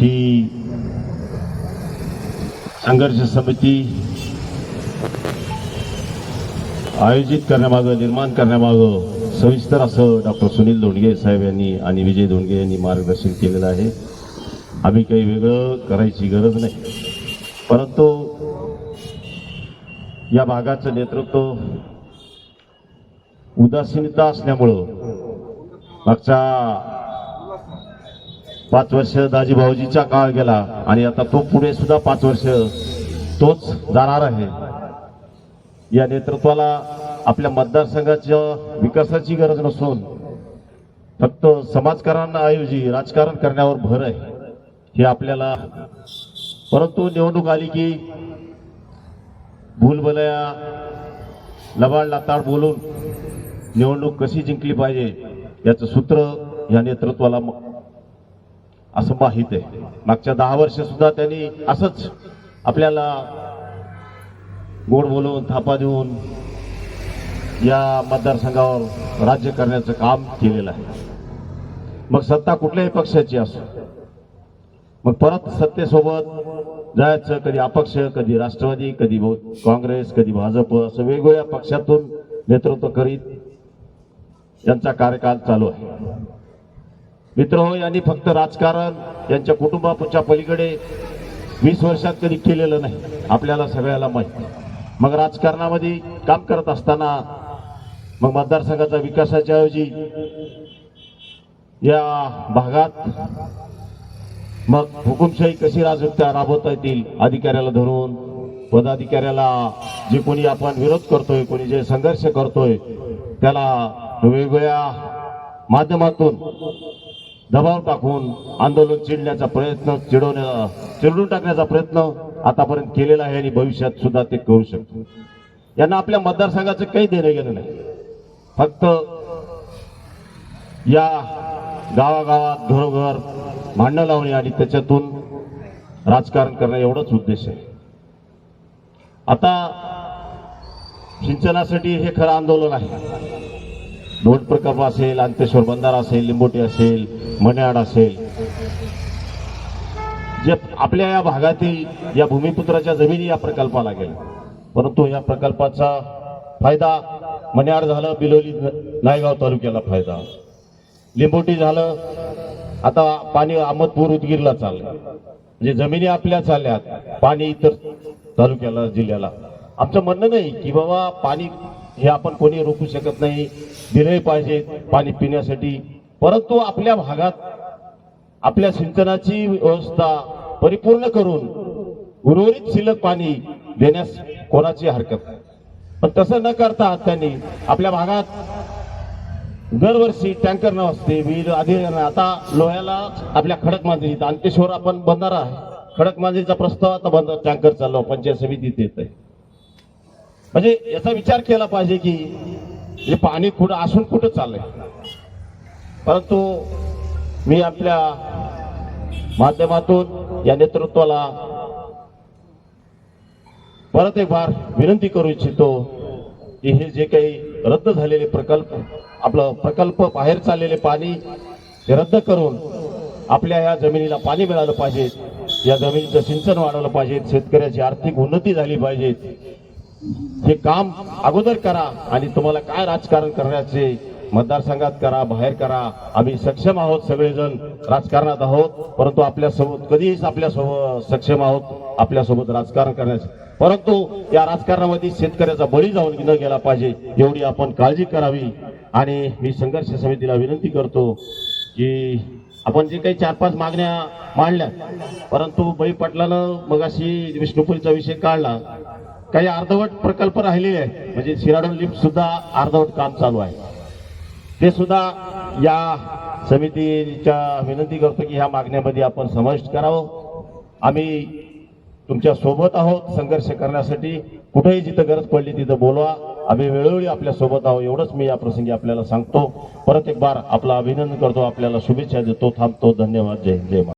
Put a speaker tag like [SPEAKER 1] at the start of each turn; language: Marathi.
[SPEAKER 1] ही संघर्ष समिती आयोजित करण्यामागं निर्माण करण्यामागं सविस्तर असं डॉक्टर सुनील धोंडगे साहेब यांनी आणि विजय धोंडगे यांनी मार्गदर्शन केलेलं आहे. आम्ही काही वेगळं करायची गरज नाही. परंतु या भागाचं नेतृत्व उदासीनता असल्यामुळं मागच्या पाच वर्ष दाजी भाऊजीचा काळ गेला आणि आता तो पुढे सुद्धा पाच वर्ष तोच जाणार आहे. या नेतृत्वाला आपल्या मतदारसंघाच्या विकासाची गरज नसून फक्त समाजकारणाऐवजी राजकारण करण्यावर भर आहे. हे आपल्याला परंतु निवडणूक आली की भूलभलया लबाड लाताड बोलून निवडणूक कशी जिंकली पाहिजे याचं सूत्र या नेतृत्वाला असं माहीत आहे. मागच्या दहा वर्ष सुद्धा त्यांनी असंच आपल्याला गोड बोलून थापा देऊन या मतदारसंघावर राज्य करण्याचं काम केलेलं आहे. मग सत्ता कुठल्याही पक्षाची असो मग परत सत्तेसोबत जायचं कधी अपक्ष कधी राष्ट्रवादी कधी काँग्रेस कधी भाजप असं वेगवेगळ्या पक्षातून नेतृत्व करीत यांचा कार्यकाल चालू आहे. मित्र हो यांनी फक्त राजकारण यांच्या कुटुंबाच्या पलीकडे वीस वर्षात कधी केलेलं नाही आपल्याला सगळ्याला माहिती मग राजकारणामध्ये काम करत असताना मग मतदारसंघाचा विकासाच्या ऐवजी या भागात मग हुकुमशाही कशी राजवत्या राबवता येतील अधिकाऱ्याला धरून पदाधिकाऱ्याला जे कोणी आपण विरोध करतोय कोणी जे संघर्ष करतोय त्याला वेगवेगळ्या माध्यमातून दबाव टाकून आंदोलन चिडण्याचा प्रयत्न चिडवण्या चिरडून टाकण्याचा प्रयत्न आतापर्यंत केलेला आहे आणि भविष्यात सुद्धा ते करू शकतो. यांना आपल्या मतदारसंघाचं काही देणं गेलं नाही. फक्त या गावागावात घरोघर भांडणं लावणे आणि त्याच्यातून राजकारण करणं एवढंच उद्देश आहे. आता सिंचनासाठी हे खरं आंदोलन आहे. दोन प्रकल्प असेल अंतेश्वर बंधारा असेल लिंबोटी असेल मण्याड असेल. जे आपल्या या भागातील या भूमिपुत्राच्या जमिनी या प्रकल्पाला गेल्या परंतु या प्रकल्पाचा फायदा मण्याड झालं बिलोली नायगाव तालुक्याला फायदा. लिंबोटी झालं आता पाणी अहमदपूर उदगीरला चाललं. म्हणजे जमिनी आपल्या चालल्यात पाणी इतर तालुक्याला जिल्ह्याला. आमचं म्हणणं नाही की बाबा पाणी हे आपण कोणी रोखू शकत नाही. दिले पाहिजे पाणी पिण्यासाठी. परंतु आपल्या भागात आपल्या सिंचनाची व्यवस्था परिपूर्ण करून उर्वरित शिल्लक पाणी देण्यास कोणाची हरकत नाही. पण तसं न करता त्यांनी आपल्या भागात दरवर्षी टँकर न असते वीर आधी आता लोह्याला आपल्या खडक मांजरीत अंतेश्वर आपण बंधारा आहे. खडकमांजरीचा प्रस्ताव आता बंद टँकर चाललो पंचायत समितीत येत आहे. म्हणजे याचा विचार केला पाहिजे की हे पाणी कुठं असून कुठं चाललंय. परंतु मी आपल्या माध्यमातून या नेतृत्वाला परत एक बार विनंती करू इच्छितो की हे जे काही रद्द झालेले प्रकल्प आपलं प्रकल्प बाहेर चाललेले पाणी ते रद्द करून आपल्या या जमिनीला पाणी मिळालं पाहिजे या जमिनीचं सिंचन वाढवलं पाहिजे शेतकऱ्याची आर्थिक उन्नती झाली पाहिजे हे काम अगोदर करा आणि तुम्हाला काय राजकारण करण्याचे मतदारसंघात करा बाहेर करा. आम्ही सक्षम आहोत सगळेजण राजकारणात आहोत परंतु आपल्यासोबत कधीच आपल्यासोबत सक्षम आहोत आपल्यासोबत राजकारण करण्याचे. परंतु या राजकारणामध्ये शेतकऱ्याचा बळी जाऊन न गेला पाहिजे एवढी आपण काळजी करावी. आणि मी संघर्ष समितीला विनंती करतो की आपण जे काही चार पाच मागण्या मांडल्या परंतु बळी पाटलानं मगाशी विष्णुपुरीचा विषय काढला. काही अर्धवट प्रकल्प राहिलेले आहेत. म्हणजे शिराडून लिफ्ट सुद्धा अर्धवट काम चालू आहे. ते सुद्धा या समितीच्या विनंती करतो की ह्या मागण्यामध्ये आपण समाविष्ट करावं. आम्ही तुमच्यासोबत आहोत. संघर्ष करण्यासाठी कुठेही जिथं गरज पडली तिथं बोलवा. आम्ही वेळोवेळी आपल्यासोबत आहोत. एवढंच मी या प्रसंगी आपल्याला सांगतो. परत एक बार आपला अभिनंदन करतो. आपल्याला शुभेच्छा देतो. थांबतो. धन्यवाद. जय जय